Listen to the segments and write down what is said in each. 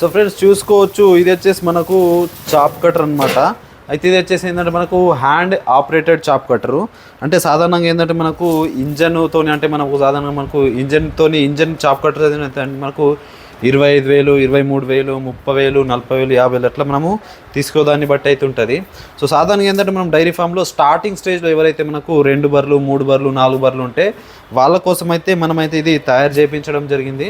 So friends చూసుకోవచ్చు. ఇది వచ్చేసి మనకు చాప్ కటర్ అనమాట అయితే ఇది వచ్చేసి ఏంటంటే మనకు హ్యాండ్ ఆపరేటెడ్ చాప్ కట్టరు. అంటే సాధారణంగా ఏంటంటే మనకు ఇంజన్తో అంటే మనకు సాధారణంగా మనకు ఇంజన్తోని ఇంజన్ చాప్ కట్టర్. ఏంటంటే మనకు ఇరవై ఐదు వేలు ఇరవై మూడు వేలు ముప్పై వేలు నలభై వేలు యాభై వేలు అట్లా మనము తీసుకోదాన్ని బట్టి అయితే ఉంటుంది. సో సాధారణంగా ఏంటంటే మనం డైరీ ఫామ్లో స్టార్టింగ్ స్టేజ్లో ఎవరైతే మనకు రెండు బర్రెలు మూడు బర్రెలు నాలుగు బర్రెలు ఉంటే వాళ్ళ కోసం అయితే మనమైతే ఇది తయారు చేయించడం జరిగింది.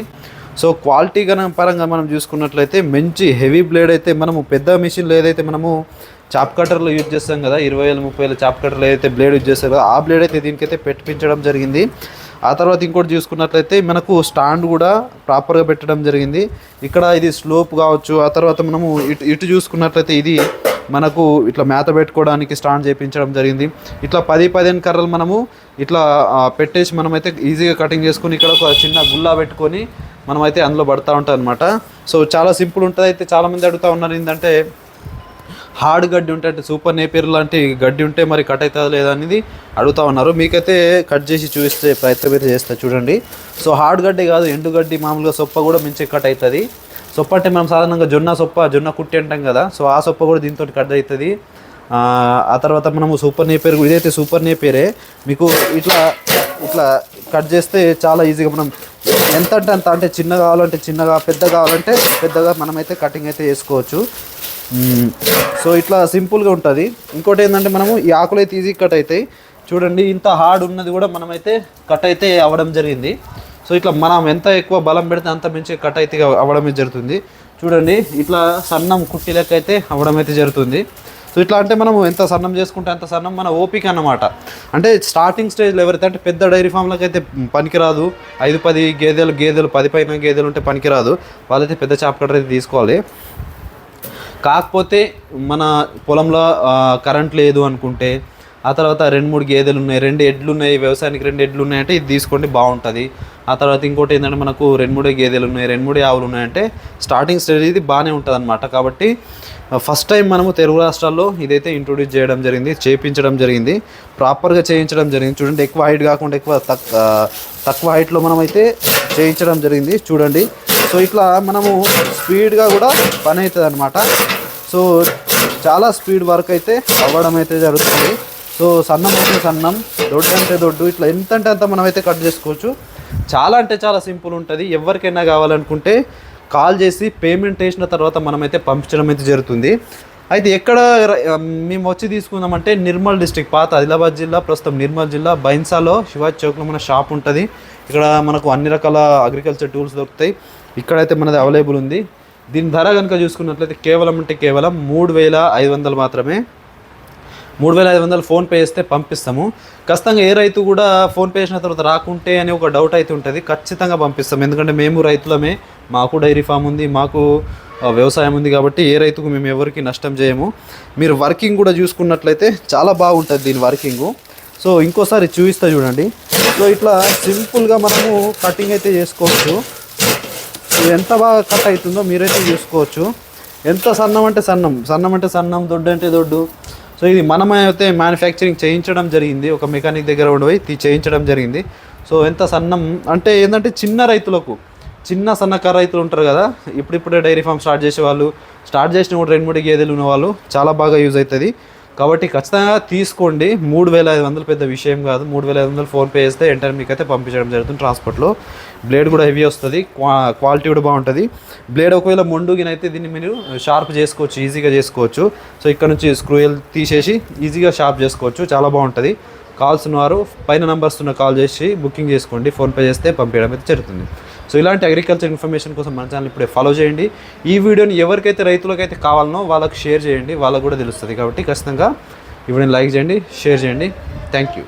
సో క్వాలిటీ గన పరంగా మనం చూసుకున్నట్లయితే మంచి హెవీ బ్లేడ్ అయితే మనము పెద్ద మిషన్లో ఏదైతే మనము చాప్ కట్టర్లు యూజ్ చేస్తాం కదా ఇరవై వేల ముప్పై వేల చాప్ కట్టర్లో ఏదైతే బ్లేడ్ యూజ్ చేస్తారో ఆ బ్లేడ్ అయితే దీనికైతే పెట్టించడం జరిగింది. ఆ తర్వాత ఇంకోటి చూసుకున్నట్లయితే మనకు స్టాండ్ కూడా ప్రాపర్గా పెట్టడం జరిగింది. ఇక్కడ ఇది స్లోప్ కావచ్చు ఆ తర్వాత మనము ఇటు ఇటు చూసుకున్నట్లయితే ఇది మనకు ఇట్లా మేత పెట్టుకోవడానికి స్టాండ్ చేయించడం జరిగింది. ఇట్లా పది పదిహేను కర్రలు మనము ఇట్లా పెట్టేసి మనమైతే ఈజీగా కటింగ్ చేసుకుని ఇక్కడ ఒక చిన్న గుల్లా పెట్టుకొని మనమైతే అందులో పడతా ఉంటాం అనమాట సో చాలా సింపుల్ ఉంటుంది. అయితే చాలామంది అడుగుతూ ఉన్నారు ఏంటంటే హార్డ్ గడ్డి ఉంటే అంటే సూపర్ నేపేర్ లాంటి గడ్డి ఉంటే మరి కట్ అవుతుందా లేదా అనేది అడుగుతా ఉన్నారు. మీకైతే కట్ చేసి చూపిస్తే ప్రయత్నం అయితే చేస్తా చూడండి. సో హార్డ్ గడ్డి కాదు ఎండు గడ్డి మామూలుగా సొప్ప కూడా మంచిగా కట్ అవుతుంది. సొప్ప అంటే మనం సాధారణంగా జొన్న సొప్ప జొన్న కుట్టి అంటాం కదా. సో ఆ సొప్ప కూడా దీంతో కట్ అవుతుంది. ఆ, ఆ తర్వాత మనము సూపర్ నేపేర్ ఇదైతే సూపర్ నేపేరే మీకు ఇట్లా ఇట్లా కట్ చేస్తే చాలా ఈజీగా మనం ఎంత అంటే అంత అంటే చిన్న కావాలంటే చిన్నగా పెద్ద కావాలంటే పెద్దగా మనమైతే కటింగ్ అయితే చేసుకోవచ్చు. సో ఇట్లా సింపుల్గా ఉంటుంది. ఇంకోటి ఏంటంటే మనము ఈ ఆకులు అయితే ఈజీ కట్ అవుతాయి చూడండి ఇంత హార్డ్ ఉన్నది కూడా మనమైతే కట్ అయితే అవ్వడం జరిగింది. సో ఇట్లా మనం ఎంత ఎక్కువ బలం పెడితే అంత మించి కట్ అయితే అవ్వడం జరుగుతుంది. చూడండి ఇట్లా సన్నం కుట్టి లెక్క అయితే అవ్వడం అయితే జరుగుతుంది. సో ఇట్లా అంటే మనం ఎంత సన్నం చేసుకుంటే అంత సన్నం మన ఓపిక అన్నమాట. అంటే స్టార్టింగ్ స్టేజ్లో ఎవరైతే అంటే పెద్ద డైరీ ఫామ్లకు అయితే పనికిరాదు ఐదు పది గేదెలు గేదెలు పది పైన గేదెలు ఉంటే పనికిరాదు వాళ్ళైతే పెద్ద చాప్ కట్టర్ అయితే తీసుకోవాలి. కాకపోతే మన పొలంలో కరెంట్ లేదు అనుకుంటే ఆ తర్వాత రెండు మూడు గేదెలు ఉన్నాయి రెండు ఎడ్లు ఉన్నాయి వ్యవసాయానికి రెండు ఎడ్లు ఉన్నాయంటే ఇది తీసుకోండి బాగుంటుంది. ఆ తర్వాత ఇంకోటి ఏంటంటే మనకు రెండు మూడే గేదెలు ఉన్నాయి రెండు మూడే ఆవులు ఉన్నాయంటే స్టార్టింగ్ స్టేజ్ ఇది బాగానే ఉంటుంది అనమాట కాబట్టి ఫస్ట్ టైం మనము తెలుగు రాష్ట్రాల్లో ఇదైతే ఇంట్రొడ్యూస్ చేయడం జరిగింది చేయించడం జరిగింది ప్రాపర్గా చేయించడం జరిగింది. చూడండి ఎక్కువ హైట్ కాకుండా ఎక్కువ తక్ తక్కువ హైట్లో మనం అయితే చేయించడం జరిగింది చూడండి. సో ఇట్లా మనము స్పీడ్గా కూడా పని అవుతుంది అనమాట సో చాలా స్పీడ్ వర్క్ అయితే అవ్వడం అయితే జరుగుతుంది. సో సన్నం అంటే సన్నం దొడ్డు అంటే దొడ్డు ఇట్లా ఎంత అంటే అంత మనం అయితే కట్ చేసుకోవచ్చు. చాలా అంటే చాలా సింపుల్ ఉంటుంది. ఎవరికైనా కావాలనుకుంటే కాల్ చేసి పేమెంట్ చేసిన తర్వాత మనమైతే పంపించడం అయితే జరుగుతుంది. అయితే ఎక్కడ మేము వచ్చి తీసుకుందామంటే నిర్మల్ డిస్టిక్ పాత ఆదిలాబాద్ జిల్లా ప్రస్తుతం నిర్మల్ జిల్లా బైన్సాలో శివాజీ చౌక్లో మన షాప్ ఉంటుంది. ఇక్కడ మనకు అన్ని రకాల అగ్రికల్చర్ టూల్స్ దొరుకుతాయి. ఇక్కడైతే మనది అవైలబుల్ ఉంది. దీని ధర కనుక చూసుకున్నట్లయితే కేవలం అంటే కేవలం మూడు వేల ఐదు వందలు మాత్రమే. మూడు వేల ఐదు వందలు ఫోన్పే చేస్తే పంపిస్తాము. ఖచ్చితంగా ఏ రైతు కూడా ఫోన్పే చేసిన తర్వాత రాకుంటే అని ఒక డౌట్ అయితే ఉంటుంది. ఖచ్చితంగా పంపిస్తాం. ఎందుకంటే మేము రైతులమే. మాకు డైరీ ఫామ్ ఉంది మాకు వ్యవసాయం ఉంది కాబట్టి ఏ రైతుకు మేము ఎవరికి నష్టం చేయము. మీరు వర్కింగ్ కూడా చూసుకున్నట్లయితే చాలా బాగుంటుంది దీని వర్కింగు. సో ఇంకోసారి చూపిస్తా చూడండి. సో ఇట్లా సింపుల్గా మనము కటింగ్ అయితే చేసుకోవచ్చు. ఎంత బాగా కట్ అవుతుందో మీరైతే చూసుకోవచ్చు. ఎంత సన్నం అంటే సన్నం. సన్నం అంటే సన్నం దొడ్డు అంటే దొడ్డు. సో ఇది మనమే అయితే మ్యానుఫ్యాక్చరింగ్ చేయించడం జరిగింది. ఒక మెకానిక్ దగ్గర ఉండిపోయి చేయించడం జరిగింది. సో ఎంత సన్నం అంటే ఏంటంటే చిన్న రైతులకు చిన్న సన్నకారు రైతులు ఉంటారు కదా ఇప్పుడిప్పుడే డైరీ ఫామ్ స్టార్ట్ చేసే వాళ్ళు స్టార్ట్ చేసిన కూడా రెండు మూడు గేదెలు ఉన్న వాళ్ళు చాలా బాగా యూజ్ అవుతుంది. కాబట్టి ఖచ్చితంగా తీసుకోండి. మూడు వేల ఐదు వందలు పెద్ద విషయం కాదు. మూడు వేల ఐదు వందలు ఫోన్పే చేస్తే వెంటనే మీకు అయితే పంపించడం జరుగుతుంది ట్రాన్స్పోర్ట్లో. బ్లేడ్ కూడా హెవీ వస్తుంది. క్వా క్వాలిటీ కూడా బాగుంటుంది. బ్లేడ్ ఒకవేళ మొండుగినైతే దీన్ని మీరు షార్ప్ చేసుకోవచ్చు ఈజీగా చేసుకోవచ్చు. సో ఇక్కడ నుంచి స్క్రూయల్ తీసేసి ఈజీగా షార్ప్ చేసుకోవచ్చు. చాలా బాగుంటుంది. కాల్స్ ఉన్నవారు పైన నంబర్స్ ఉన్న కాల్ చేసి బుకింగ్ చేసుకోండి. ఫోన్పే చేస్తే పంపించడం అయితే జరుగుతుంది. సో ఇలాంటి అగ్రికల్చర్ ఇన్ఫర్మేషన్ కోసం మన ఛానల్ ఇప్పుడే ఫాలో చేయండి. ఈ వీడియోని ఎవరికైతే రైతులకైతే కావాలనో వాళ్ళకి షేర్ చేయండి. వాళ్ళకు కూడా తెలుస్తుంది. కాబట్టి ఖచ్చితంగా ఇప్పుడు లైక్ చేయండి షేర్ చేయండి. Thank you